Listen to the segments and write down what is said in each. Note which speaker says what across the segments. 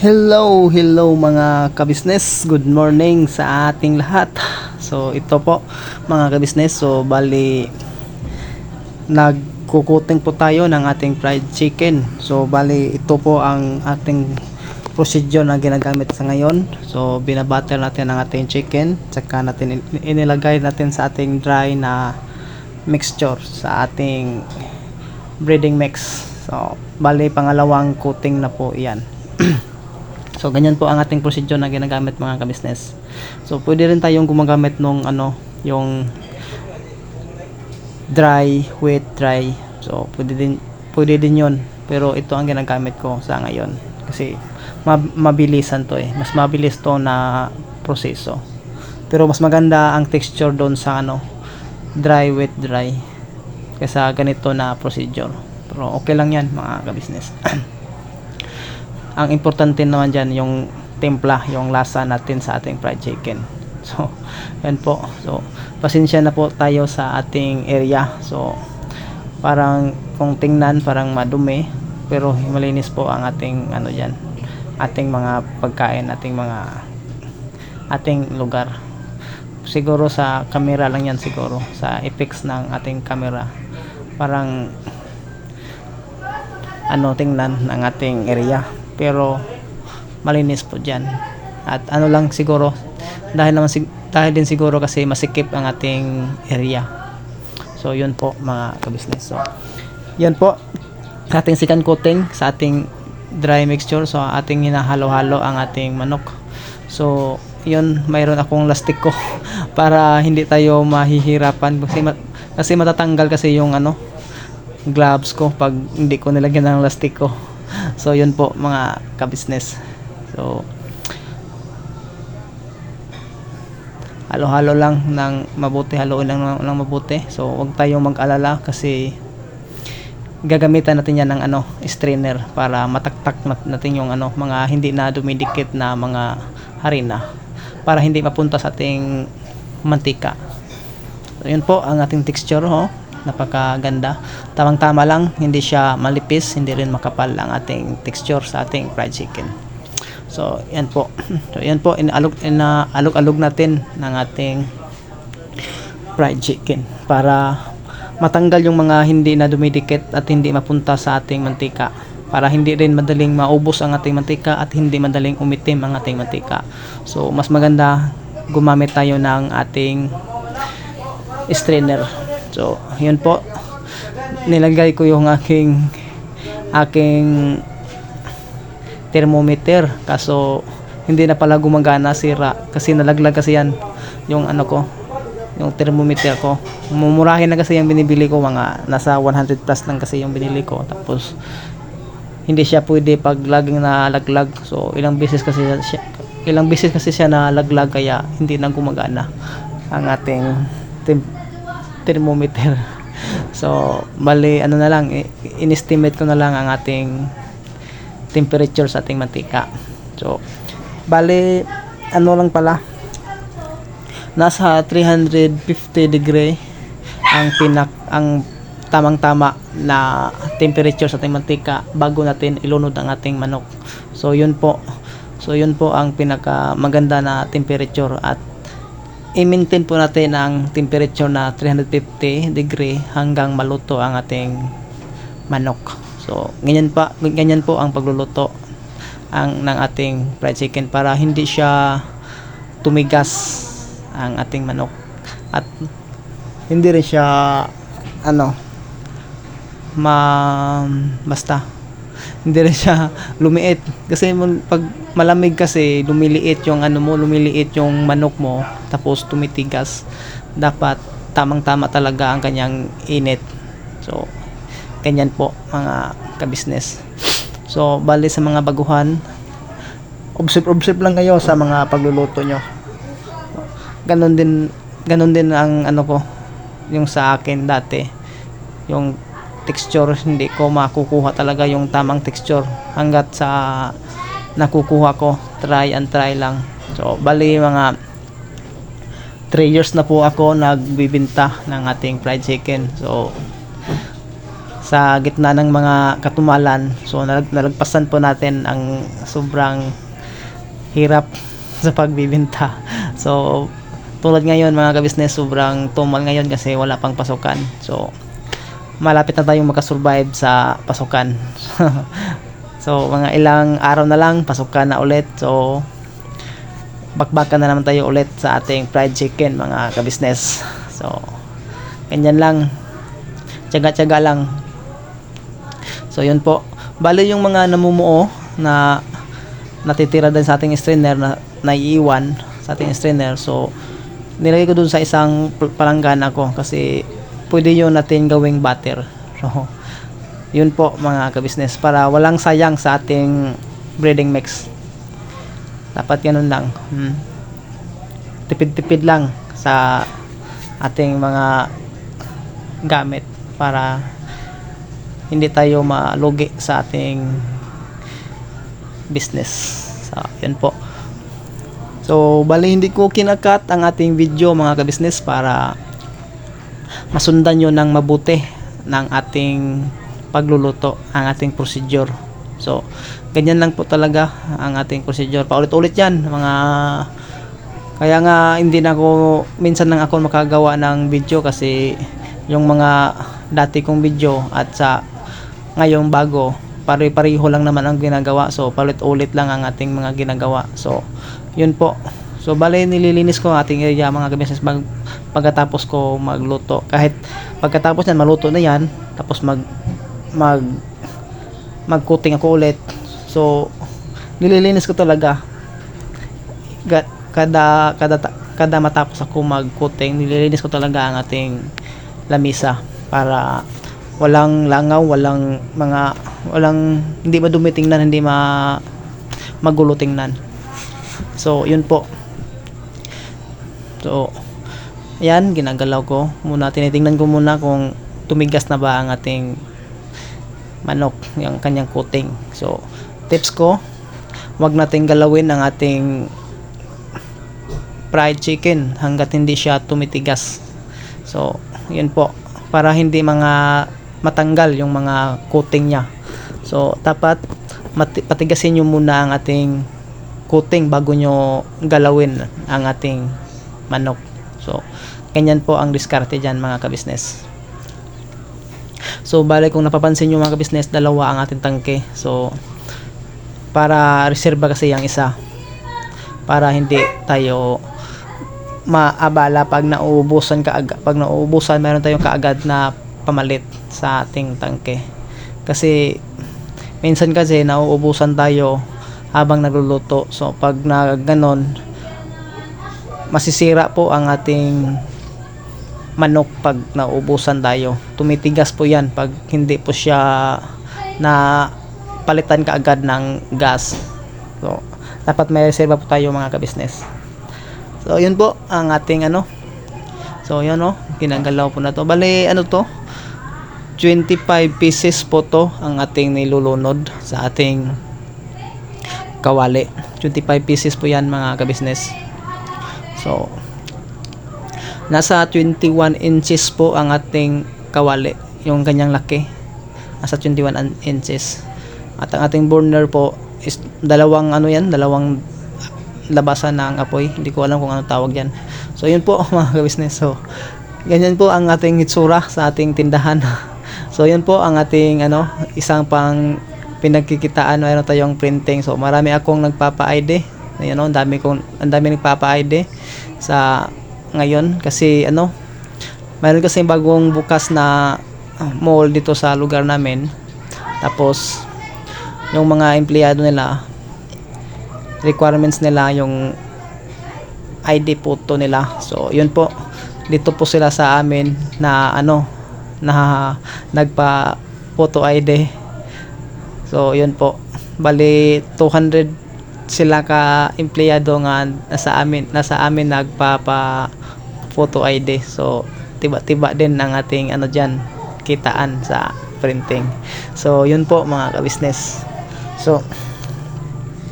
Speaker 1: Hello, hello mga kabisnes. Good morning sa ating lahat. So ito po mga kabisnes. So bali nagkukuting po tayo ng ating fried chicken. So bali ito po ang ating procedure na ginagamit sa ngayon. So binabatter natin ang ating chicken. Tsaka natin in- inilagay natin sa ating dry na mixture sa ating breeding mix. So bali pangalawang coating na po iyan. So ganyan po ang ating procedure na ginagamit mga kabisnes. So pwede rin tayong gumagamit nung ano, yung dry, wet, dry. So pwede din pwede din 'yon. Pero ito ang ginagamit ko sa ngayon kasi mab- mabilisan to eh. Mas mabilis to na proseso. Pero mas maganda ang texture doon sa ano, dry, wet, dry kaysa ganito na procedure. Pero okay lang 'yan mga kabisnes. ang importante naman dyan yung timpla, yung lasa natin sa ating fried chicken. So, yan po. So, pasensya na po tayo sa ating area. So, parang kung tingnan parang madumi pero malinis po ang ating ano diyan ating mga pagkain ating mga ating lugar siguro sa camera lang yan siguro sa effects ng ating camera parang ano tingnan ng ating area pero malinis po dyan. At ano lang siguro dahil naman dahil din siguro kasi masikip ang ating area. So yun po mga kabisnes so yun po ating second coating sa ating dry mixture so ating hinahalo-halo ang ating manok. So yun mayroon akong lastik ko para hindi tayo mahihirapan. Kasi, ma- kasi matatanggal kasi yung ano gloves ko pag hindi ko nilagyan ng lastik ko. So yun po mga ka-business. So halo-halo lang ng mabuti, haluin lang ng, ng mabuti. So wag tayong mag-alala kasi gagamitan natin yan ng ano, strainer para mataktak nat- natin yung ano, mga hindi na dumidikit na mga harina para hindi mapunta sa ating mantika. So, yun po ang ating texture ho. Napakaganda. Tamang-tama lang, hindi siya malipis, hindi rin makapal ang ating texture sa ating fried chicken. So, yan po. So, yan po, inaalog, inaalog-alog natin ng ating fried chicken para matanggal yung mga hindi na dumidikit at hindi mapunta sa ating mantika para hindi rin madaling maubos ang ating mantika at hindi madaling umitim ang ating mantika. So, mas maganda gumamit tayo ng ating strainer. So, yun po. Nilagay ko yung aking aking thermometer. Kaso hindi na pala gumagana sira kasi nalaglag kasi yan yung ano ko yung thermometer ko. Mumurahin na kasi yung binibili ko mga nasa 100 plus lang kasi yung binili ko. Tapos hindi siya pwede pag laging nalaglag. So ilang beses kasi siya ilang beses kasi siya nalaglag kaya hindi na gumagana ang ating tem- thermometer so bali ano na lang in-estimate ko na lang ang ating temperature sa ating mantika so bali ano lang pala nasa 350 degree ang pinak ang tamang-tama na temperature sa ating mantika bago natin ilunod ang ating manok. So yun po. So yun po ang pinaka maganda na temperature at i-maintain po natin ang temperature na 350 degree hanggang maluto ang ating manok. So ganyan pa ganyan po ang pagluluto ang ng ating fried chicken para hindi siya tumigas ang ating manok at hindi rin siya ano ma basta hindi rin siya lumiit. Kasi pag malamig kasi lumiliit yung ano mo lumiliit yung manok mo tapos tumitigas. Dapat tamang tama talaga ang kanyang init. So ganyan po mga kabisnes so bali sa mga baguhan observe observe lang kayo sa mga pagluluto nyo. Ganon din ganon din ang ano ko yung sa akin dati. Yung texture hindi ko makukuha talaga yung tamang texture hanggat sa nakukuha ko try and try lang so bali mga 3 years na po ako nagbibinta ng ating fried chicken so sa gitna ng mga katumalan. So nalag, nalagpasan po natin ang sobrang hirap sa pagbibenta. So tulad ngayon mga kabisnes, sobrang tumal ngayon kasi wala pang pasukan. So malapit na tayong makasurvive sa pasukan. so mga ilang araw na lang pasukan na ulit. So bakbakan na naman tayo ulit sa ating fried chicken mga kabisnes. So ganyan lang. Tiyaga-tiyaga lang. So yun po. Bale yung mga namumuo na natitira din sa ating strainer na naiiwan sa ating strainer. So nilagay ko dun sa isang pal- palanggana ko kasi pwede yun natin gawing butter. So yun po mga kabisnes para walang sayang sa ating breeding mix. Dapat ganun lang. Hmm. Tipid-tipid lang sa ating mga gamit para hindi tayo malugi sa ating business. So, yun po. So, bali hindi ko kinakat ang ating video mga kabisnes para masundan nyo ng mabuti ng ating pagluluto, ang ating procedure. So, ganyan lang po talaga ang ating procedure. Paulit-ulit yan, mga kaya nga hindi na ako minsan lang ako makagawa ng video kasi yung mga dati kong video at sa ngayong bago pare-pareho lang naman ang ginagawa so paulit-ulit lang ang ating mga ginagawa so yun po so bale nililinis ko ating area mga kabisis pag, pagkatapos ko magluto kahit pagkatapos yan maluto na yan tapos mag mag mag-coating ako ulit so nililinis ko talaga Ga- kada kada kada matapos ako mag-coating nililinis ko talaga ang ating lamisa para walang langaw, walang mga walang hindi madumi tingnan, hindi ma magulo tingnan. So, yun po. So, ayan, ginagalaw ko. Muna, tinitingnan ko muna kung tumigas na ba ang ating manok, yung kanyang coating. So, tips ko, wag nating galawin ang ating fried chicken hanggat hindi siya tumitigas. So, yun po. Para hindi mga matanggal yung mga coating niya. So, dapat patigasin nyo muna ang ating coating bago nyo galawin ang ating manok. So, ganyan po ang diskarte dyan mga kabisnes. So, bale kung napapansin nyo mga kabisnes, dalawa ang ating tangke. So, para reserba kasi yung isa. Para hindi tayo maabala pag nauubusan kaagad. Pag nauubusan, meron tayong kaagad na pamalit sa ating tangke. Kasi minsan kasi nauubusan tayo habang nagluluto. So pag na ganon, masisira po ang ating manok pag nauubusan tayo. Tumitigas po yan pag hindi po siya na palitan kaagad ng gas. So, dapat may reserva po tayo mga kabisnes. So, yun po ang ating ano. So, yun no. Ginagalaw po na to. Bali, ano to? 25 pieces po to ang ating nilulunod sa ating kawali. 25 pieces po yan mga kabisnes. So, nasa 21 inches po ang ating kawali. Yung kanyang laki. Nasa 21 an- inches. At ang ating burner po is dalawang ano yan, dalawang labasan ng apoy. Hindi ko alam kung ano tawag yan. So, yun po mga kabisnes. So, ganyan po ang ating itsura sa ating tindahan. so, yun po ang ating ano, isang pang pinagkikitaan. Mayroon tayong printing. So, marami akong nagpapa-ID. Ayan o, ang dami kong, ang dami nagpapa-ID sa ngayon kasi ano, mayroon kasi bagong bukas na ah, mall dito sa lugar namin. Tapos, yung mga empleyado nila, requirements nila yung ID photo nila. So, yun po. Dito po sila sa amin na ano na nagpa photo ID. So, yun po. Bali 200 sila ka empleyado nga nasa amin nasa amin nagpapa photo ID. So, tiba-tiba din ang ating ano diyan kitaan sa printing. So, yun po mga ka-business. So,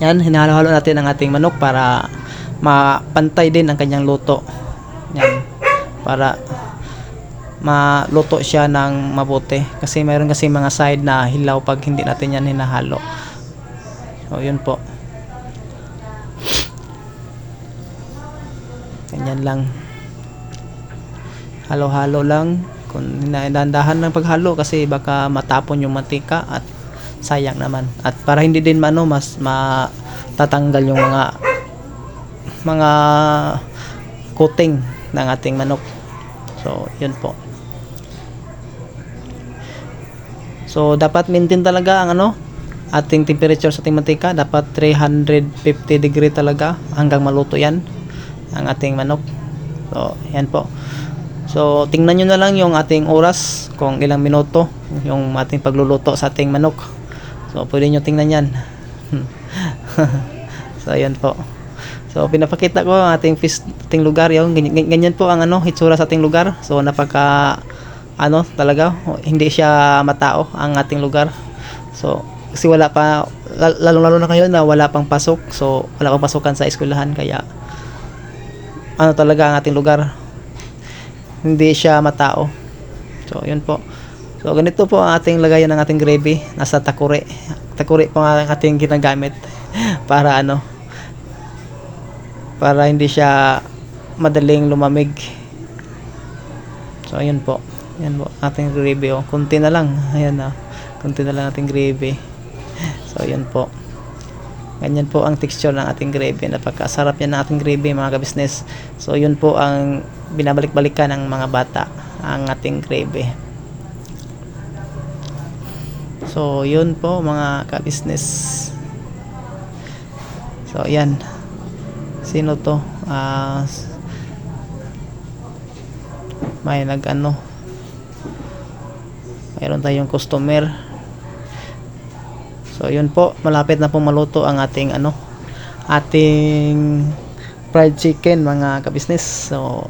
Speaker 1: yan, hinahalo-halo natin ang ating manok para mapantay din ang kanyang luto. Yan. Para maluto siya ng mabuti kasi mayroon kasi mga side na hilaw pag hindi natin yan hinahalo so yun po lang. Halo-halo lang. Kung dahan ng paghalo kasi baka matapon yung mantika at sayang naman. At para hindi din ano mas matatanggal yung mga mga coating ng ating manok. So yun po. So dapat maintain talaga ang ano ating temperature sa ating mantika. Dapat 350 degree talaga hanggang maluto yan ang ating manok so yan po So, tingnan nyo na lang yung ating oras, kung ilang minuto, yung ating pagluluto sa ating manok. So, pwede nyo tingnan yan. so, ayan po. So, pinapakita ko ang ating fish, ating lugar. Yung, ganyan, ganyan po ang ano, hitsura sa ating lugar. So, napaka, ano, talaga, hindi siya matao ang ating lugar. So, kasi wala pa, lalo-lalo na kayo na wala pang pasok. So, wala pang pasukan sa eskwelahan. Kaya, ano talaga ang ating lugar hindi siya matao. So, yun po. So, ganito po ang ating lagayan ng ating gravy. Nasa takure. Takure po ang ating ginagamit para ano, para hindi siya madaling lumamig. So, ayun po. Yan po, ating gravy. Oh. Kunti na lang. Ayan na. Kunti na lang ating gravy. So, ayun po. Ganyan po ang texture ng ating gravy. Napakasarap yan ng ating gravy mga ka-business. So yun po ang binabalik-balikan ng mga bata ang ating gravy. So yun po mga ka-business. So yan. Sino to? Ah may nag ano mayroon tayong customer So yun po, malapit na po maluto ang ating ano, ating fried chicken mga kabisnes. So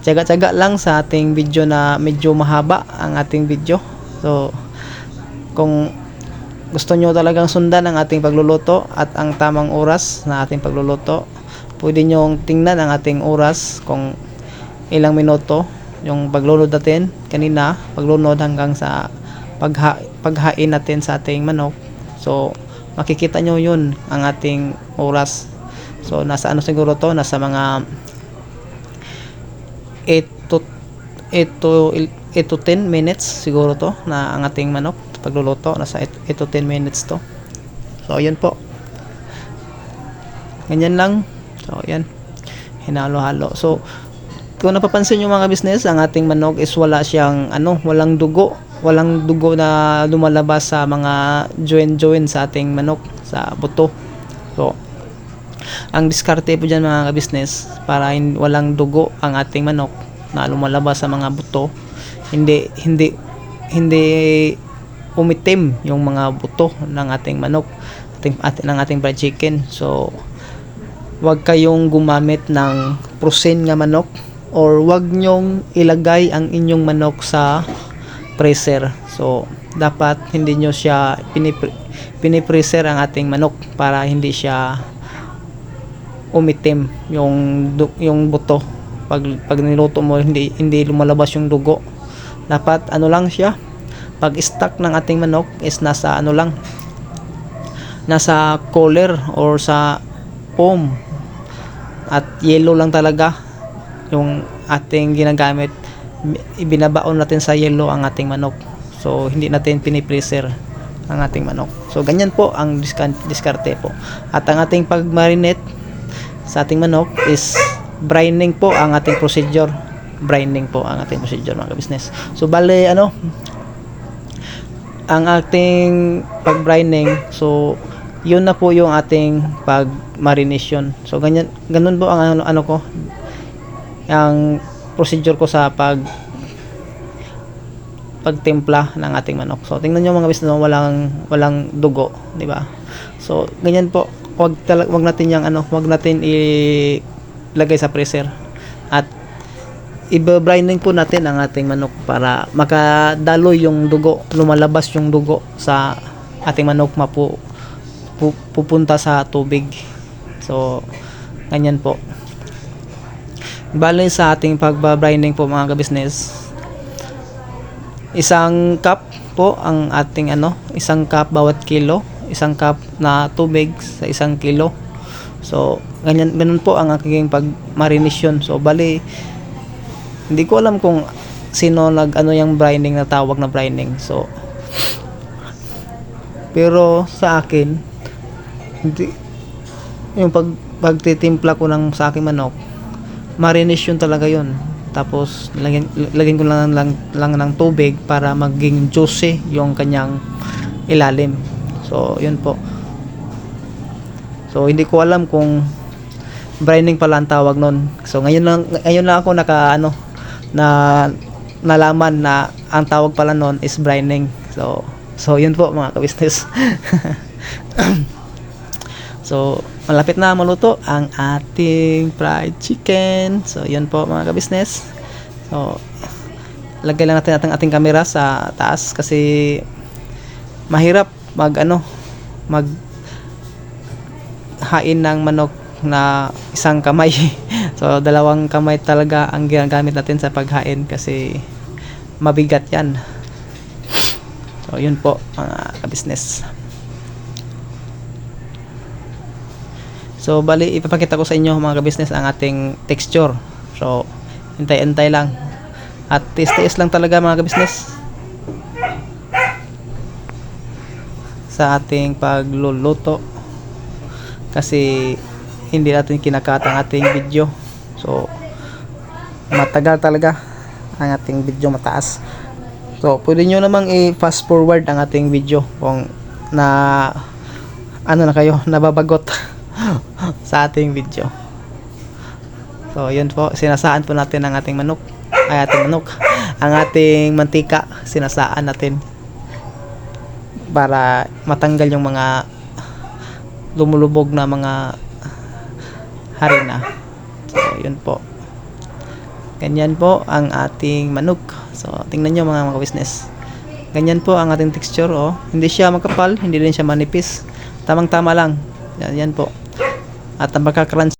Speaker 1: tiyaga-tiyaga lang sa ating video na medyo mahaba ang ating video. So kung gusto nyo talagang sundan ang ating pagluluto at ang tamang oras na ating pagluluto, pwede nyo tingnan ang ating oras kung ilang minuto yung paglunod natin kanina, paglunod hanggang sa pagha paghain natin sa ating manok So, makikita nyo yun ang ating oras. So, nasa ano siguro to? Nasa mga 8 to 8 to 8 to 10 minutes siguro to na ang ating manok pagluluto nasa 8, 8 to 10 minutes to. So, yun po. Ganyan lang. So, yan. Hinalo-halo. So, kung napapansin nyo mga business, ang ating manok is wala siyang ano, walang dugo walang dugo na lumalabas sa mga join-join sa ating manok sa buto. So, ang diskarte po dyan mga business para walang dugo ang ating manok na lumalabas sa mga buto. Hindi hindi hindi umitim yung mga buto ng ating manok ating, ating ng ating fried chicken. So, wag kayong gumamit ng protein nga manok or wag nyong ilagay ang inyong manok sa freezer. So, dapat hindi nyo siya pinipre- pinipreser ang ating manok para hindi siya umitim yung yung buto. Pag pag niluto mo hindi hindi lumalabas yung dugo. Dapat ano lang siya pag stock ng ating manok is nasa ano lang nasa cooler or sa foam. At yellow lang talaga yung ating ginagamit ibinabaon natin sa yellow ang ating manok. So, hindi natin pinipreser ang ating manok. So, ganyan po ang diskarte po. At ang ating pag-marinate sa ating manok is brining po ang ating procedure. Brining po ang ating procedure mga business. So, bale, ano, ang ating pag-brining, so, yun na po yung ating pag-marination. So, ganyan, ganun po ang ano, ano ko, ang procedure ko sa pag pagtimpla ng ating manok. So tingnan niyo mga business walang walang dugo, di ba? So ganyan po. Wag wag natin yang ano, wag natin ilagay sa freezer. At i-brining po natin ang ating manok para makadaloy yung dugo, lumalabas yung dugo sa ating manok mapu pu, pupunta sa tubig. So ganyan po. Bale sa ating pagbabrining po mga ka-business, isang cup po ang ating ano, isang cup bawat kilo, isang cup na tubig sa isang kilo. So, ganyan ganun po ang aking pag-marination. So, bali hindi ko alam kung sino nag ano yung brining na tawag na brining. So, pero sa akin hindi yung pag pagtitimpla ko ng sa aking manok marination talaga yun. Tapos lagyan, lagyan ko lang, lang, lang ng tubig para maging juicy yung kanyang ilalim. So yun po. So hindi ko alam kung brining pala ang tawag nun. So ngayon lang ngayon lang ako naka ano na nalaman na ang tawag pala nun is brining. So so yun po mga ka-business So, malapit na maluto ang ating fried chicken. So, yun po mga ka-business. So, lagay lang natin ating ating camera sa taas kasi mahirap mag ano mag hain ng manok na isang kamay. so, dalawang kamay talaga ang ginagamit natin sa paghain kasi mabigat yan. So, yun po mga ka-business. So, bali, ipapakita ko sa inyo mga ka-business ang ating texture. So, hintay-hintay lang. At tiis-tiis lang talaga mga ka-business. Sa ating pagluluto. Kasi, hindi natin kinakat ang ating video. So, matagal talaga ang ating video mataas. So, pwede nyo namang i-fast forward ang ating video kung na ano na kayo, nababagot sa ating video. So, yun po, sinasaan po natin ang ating manok. Ay, ating manok. Ang ating mantika, sinasaan natin. Para matanggal yung mga lumulubog na mga harina. So, yun po. Ganyan po ang ating manok. So, tingnan nyo mga mga business. Ganyan po ang ating texture, oh. Hindi siya makapal, hindi rin siya manipis. Tamang-tama lang. Yan, po. At ang pagkakrunch